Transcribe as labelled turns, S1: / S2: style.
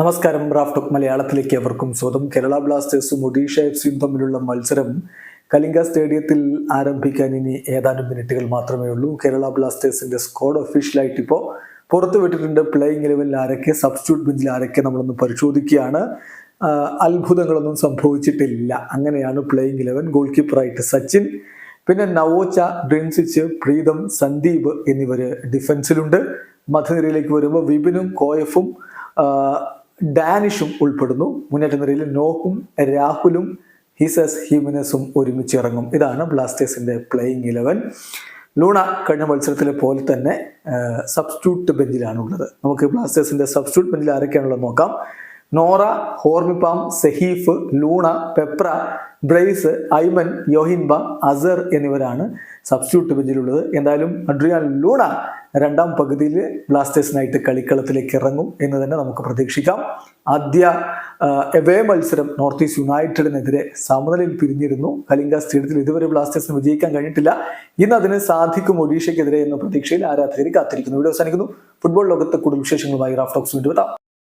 S1: നമസ്കാരം റാഫ്റ്റോക്ക് മലയാളത്തിലേക്ക് അവർക്കും സ്വാഗതം. കേരള ബ്ലാസ്റ്റേഴ്സും ഒഡീഷ എഫ് സിയും തമ്മിലുള്ള മത്സരം കലിംഗ സ്റ്റേഡിയത്തിൽ ആരംഭിക്കാൻ ഇനി ഏതാനും മിനിറ്റുകൾ മാത്രമേ ഉള്ളൂ. കേരള ബ്ലാസ്റ്റേഴ്സിന്റെ സ്ക്വാഡ് ഒഫീഷ്യലായിട്ട് ഇപ്പോൾ പുറത്തുവിട്ടിട്ടുണ്ട് പ്ലേയിങ് ഇലവനിൽ ആരൊക്കെ സബ്സ്റ്റിറ്റ്യൂട്ട് ബെഞ്ചിൽ ആരൊക്കെ നമ്മളൊന്ന് പരിശോധിക്കുകയാണ്. അത്ഭുതങ്ങളൊന്നും സംഭവിച്ചിട്ടില്ല. അങ്ങനെയാണ് പ്ലേയിങ് ഇലവൻ ഗോൾ കീപ്പറായിട്ട് സച്ചിൻ പിന്നെ നവോച്ച ഡ്രിൻസിച്ച് പ്രീതം സന്ദീപ് എന്നിവർ ഡിഫൻസിലുണ്ട് മധ്യനിരയിലേക്ക് വരുമ്പോൾ വിപിനും കോയഫും ഡാനിഷും ഉൾപ്പെടുന്നു. മുന്നേറ്റ നിരയിൽ നോഹും രാഹുലും ഹിസസ് ഹിമിനസും ഒരുമിച്ച് ഇറങ്ങും. ഇതാണ് ബ്ലാസ്റ്റേഴ്സിന്റെ പ്ലേയിങ് ഇലവൻ ലൂണ കഴിഞ്ഞ മത്സരത്തിലെ പോലെ തന്നെ സബ്സ്റ്റിറ്റ്യൂട്ട് ബെഞ്ചിലാണുള്ളത് നമുക്ക് ബ്ലാസ്റ്റേഴ്സിന്റെ സബ്സ്റ്റിറ്റ്യൂട്ട് ബെഞ്ചിൽ ആരൊക്കെയാണുള്ളത് നോക്കാം. Noah Hormipam Saheef Luna Pepra Bryce Aimen Yoihenba Azhar എന്നിവരാണ് സബ്സ്റ്റിറ്റ്യൂട്ട് ബെഞ്ചിലുള്ളത് എന്തായാലും അഡ്രിയാൻ ലൂണ രണ്ടാം പകുതിയിൽ ബ്ലാസ്റ്റേഴ്സിനായിട്ട് കളിക്കളത്തിലേക്ക് ഇറങ്ങും എന്ന് തന്നെ നമുക്ക് പ്രതീക്ഷിക്കാം. ആദ്യ എവേ മത്സരം നോർത്ത് ഈസ്റ്റ് യുണൈറ്റഡിനെതിരെ സമനിലയിൽ പിരിഞ്ഞിരുന്നു. കലിംഗ സ്റ്റേഡിയത്തിൽ ഇതുവരെ ബ്ലാസ്റ്റേഴ്സിന് വിജയിക്കാൻ കഴിഞ്ഞിട്ടില്ല. ഇന്ന് അതിന് സാധിക്കും ഒഡീഷയ്ക്കെതിരെ എന്ന പ്രതീക്ഷയിൽ ആരാധകർ കാത്തിരിക്കുന്നു. വീഡിയോ അവസാനിക്കുന്നു. ഫുട്ബോൾ ലോകത്തെ കൂടുതൽ വിശേഷങ്ങളുമായി റാഫ്റ്റോക്സ് വീണ്ടും